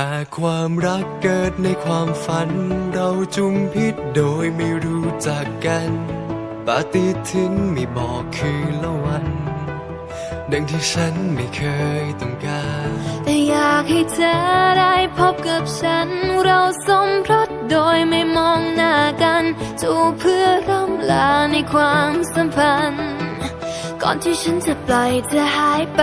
หากความรักเกิดในความฝัน เราจุมพิษโดยไม่รู้จักกันปาฏิทินไม่บอกคืนละวัน ดังที่ฉันไม่เคยต้องการ แต่อยากให้เธอได้พบกับฉัน เราสมรสโดยไม่มองหน้ากันจูเพื่อร่ำลาในความสัมพันธ์ ก่อนที่ฉันจะปล่อยเธอหายไป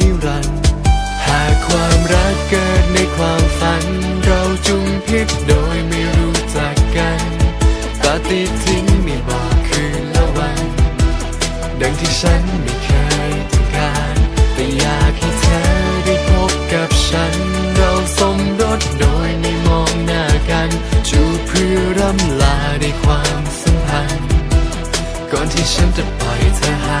ทิ้งไม่บอกคืนละวัน ดังที่ฉันไม่เคยต้องการ แต่อยากให้เธอได้พบกับฉัน เราสมรสโดยไม่มองหน้ากัน จูบเพื่อร่ำลาในความสัมพันธ์ ก่อนที่ฉันจะปล่อยเธอหาย